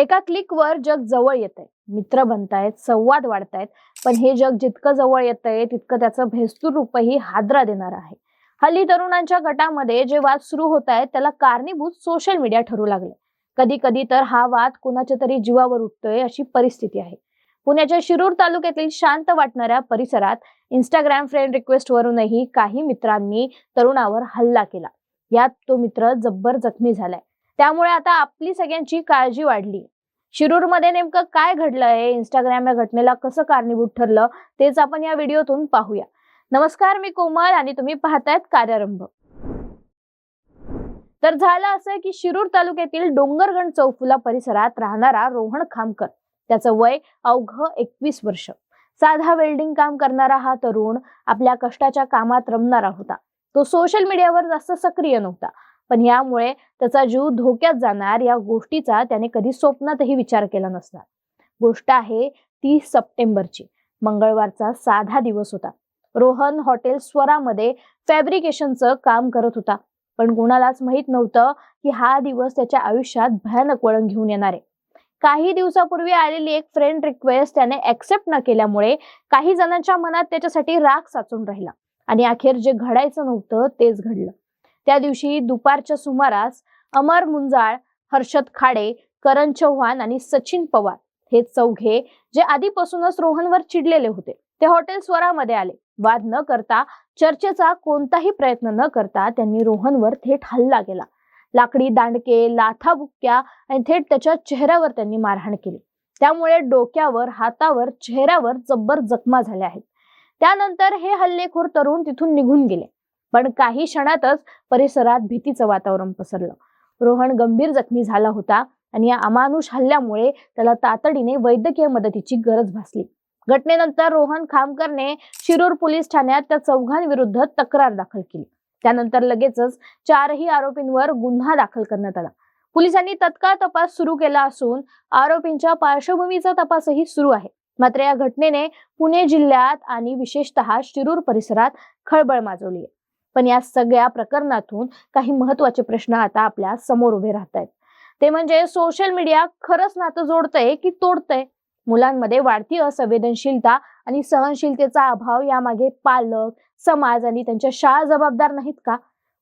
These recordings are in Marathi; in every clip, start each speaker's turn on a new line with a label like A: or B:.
A: एका क्लिकवर जग जवळ येतंय. मित्र बनतायत संवाद वाढतायत पण हे जग जितकं जवळ येतंय तितकं त्याचं भेस्तूर रूपही हादरा देणार आहे. हल्ली तरुणांच्या गटामध्ये जे वाद सुरू होत आहेत त्याला कारणीभूत सोशल मीडिया ठरू लागले. कधी कधी तर हा वाद कुणाच्या तरी जीवावर उठतोय अशी परिस्थिती आहे. पुण्याच्या शिरूर तालुक्यातील शांत वाटणाऱ्या परिसरात इंस्टाग्राम फ्रेंड रिक्वेस्ट वरूनही काही मित्रांनी तरुणावर हल्ला केला. यात तो मित्र जब्बर जखमी झालाय. त्यामुळे आता आपली सगळ्यांची काळजी वाढली. शिरूरमध्ये नेमकं काय घडलंय इंस्टाग्राम या घटनेला कसं कारणीभूत ठरलं तेच आपण या व्हिडिओतून पाहूया. नमस्कार मी कोमल आणि तुम्ही पाहतायत कार्यारंभ. तर झालं असं की शिरूर तालुक्यातील डोंगरगण चौफुला परिसरात राहणारा रोहन खामकर त्याचं वय अवघ एकवीस वर्ष. साधा वेल्डिंग काम करणारा हा तरुण आपल्या कष्टाच्या कामात रमणारा होता. तो सोशल मीडियावर जास्त सक्रिय नव्हता. पण यामुळे त्याचा जीव धोक्यात जाणार या गोष्टीचा त्याने कधी स्वप्नातही विचार केला नसणार. गोष्ट आहे तीस सप्टेंबरची. मंगळवारचा साधा दिवस होता. रोहन हॉटेल स्वरामध्ये फॅब्रिकेशनचं काम करत होता. पण कोणालाच माहीत नव्हतं की हा दिवस त्याच्या आयुष्यात भयानक वळण घेऊन येणार आहे. काही दिवसापूर्वी आलेली एक फ्रेंड रिक्वेस्ट त्याने ऍक्सेप्ट न केल्यामुळे काही जणांच्या मनात त्याच्यासाठी राग साचून राहिला. आणि अखेर जे घडायचं नव्हतं तेच घडलं. त्या दिवशी दुपारच्या सुमारास अमर मुंजाळ हर्षद खाडे करण चव्हाण आणि सचिन पवार हे चौघे जे आधीपासूनच रोहनवर चिडलेले होते ते हॉटेल स्वरामध्ये आले. वाद न करता चर्चेचा कोणताही प्रयत्न न करता त्यांनी रोहनवर थेट हल्ला केला. लाकडी दांडके लाथा बुक्क्या आणि थेट त्याच्या चेहऱ्यावर त्यांनी मारहाण केली. त्यामुळे डोक्यावर हातावर चेहऱ्यावर जब्बर जखमा झाल्या आहेत. त्यानंतर हे हल्लेखोर तरुण तिथून निघून गेले. पण काही क्षणातच परिसरात भीतीचं वातावरण पसरलं. रोहन गंभीर जखमी झाला होता आणि या अमानुष हल्ल्यामुळे त्याला तातडीने वैद्यकीय मदतीची गरज भासली. घटनेनंतर रोहन खामकरने शिरूर पोलीस ठाण्यात त्या चौघांविरुद्ध तक्रार दाखल केली. त्यानंतर लगेचच चारही आरोपींवर गुन्हा दाखल करण्यात आला. पोलिसांनी तत्काळ तपास सुरू केला असून आरोपींच्या पार्श्वभूमीचा तपासही सुरू आहे. मात्र या घटनेने पुणे जिल्ह्यात आणि विशेषतः शिरूर परिसरात खळबळ माजवली आहे. पण या सगळ्या प्रकरणातून काही महत्त्वाचे प्रश्न आता आपल्यासमोर उभे राहत आहेत ते म्हणजे सोशल मीडिया खरंच नातं जोडतंय की तोडतंय? मुलांमध्ये वाढती असंवेदनशीलता आणि सहनशीलतेचा अभाव यामागे पालक समाज आणि त्यांच्या शाळा जबाबदार नाहीत का?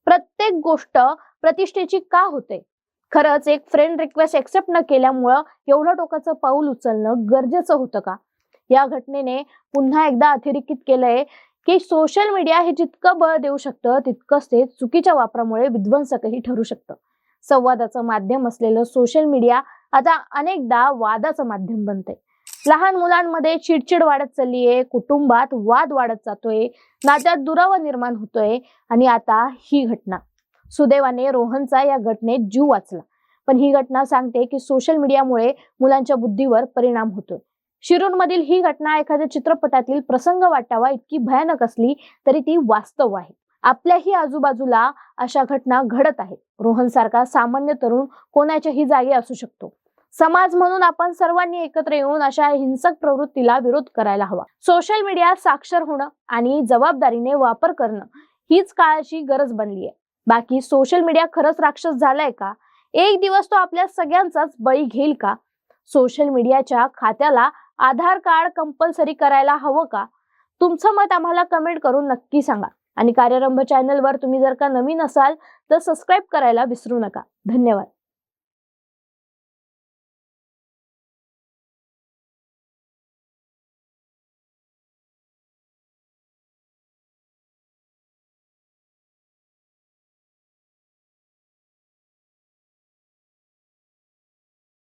A: प्रत्येक गोष्ट प्रतिष्ठेची का होते? खरंच एक फ्रेंड रिक्वेस्ट एक्सेप्ट न केल्यामुळं एवढं टोकाचं पाऊल उचलणं गरजेचं होतं का? या घटनेने पुन्हा एकदा अतिरेकित केलंय की सोशल मीडिया हे जितकं बळ देऊ शकतं तितकंच ते चुकीच्या वापरामुळे विध्वंसकही ठरू शकतं. संवादाचं माध्यम असलेलं सोशल मीडिया आता अनेकदा वादाचं माध्यम बनते लहान मुलांमध्ये चिडचिड वाढत चाललीये कुटुंबात वाद वाढत जातोय नात्यात दुरावा निर्माण होतोय आणि आता ही घटना. सुदैवाने रोहनचा या घटनेत जीव वाचला. पण ही घटना सांगते की सोशल मीडियामुळे मुलांच्या बुद्धीवर परिणाम होतोय. शिरूरमधील ही घटना एखाद्या चित्रपटातील प्रसंग वाटावा इतकी भयानक असली तरी ती वास्तव आहे. आपल्याही आजूबाजूला अशा घटना घडत आहेत. रोहन सारखा सामान्य तरुण कोणाच्याही जागी असू शकतो. समाज म्हणून आपण सर्वांनी एकत्र येऊन अशा हिंसक प्रवृत्तीला विरोध करायला हवा. सोशल मीडिया साक्षर होणं आणि जबाबदारीने वापर करणं हीच काळाची गरज बनली आहे. बाकी सोशल मीडिया खरंच राक्षस झालाय का? एक दिवस तो आपल्या सगळ्यांचाच बळी घेईल का? सोशल मीडियाच्या खात्याला आधार कार्ड कंपल्सरी करायला हवं का? तुमचं मत आम्हाला कमेंट करून नक्की सांगा. आणि कार्यरंभ चॅनलवर तुम्ही जर का नवीन असाल तर सबस्क्राईब करायला विसरू नका. धन्यवाद.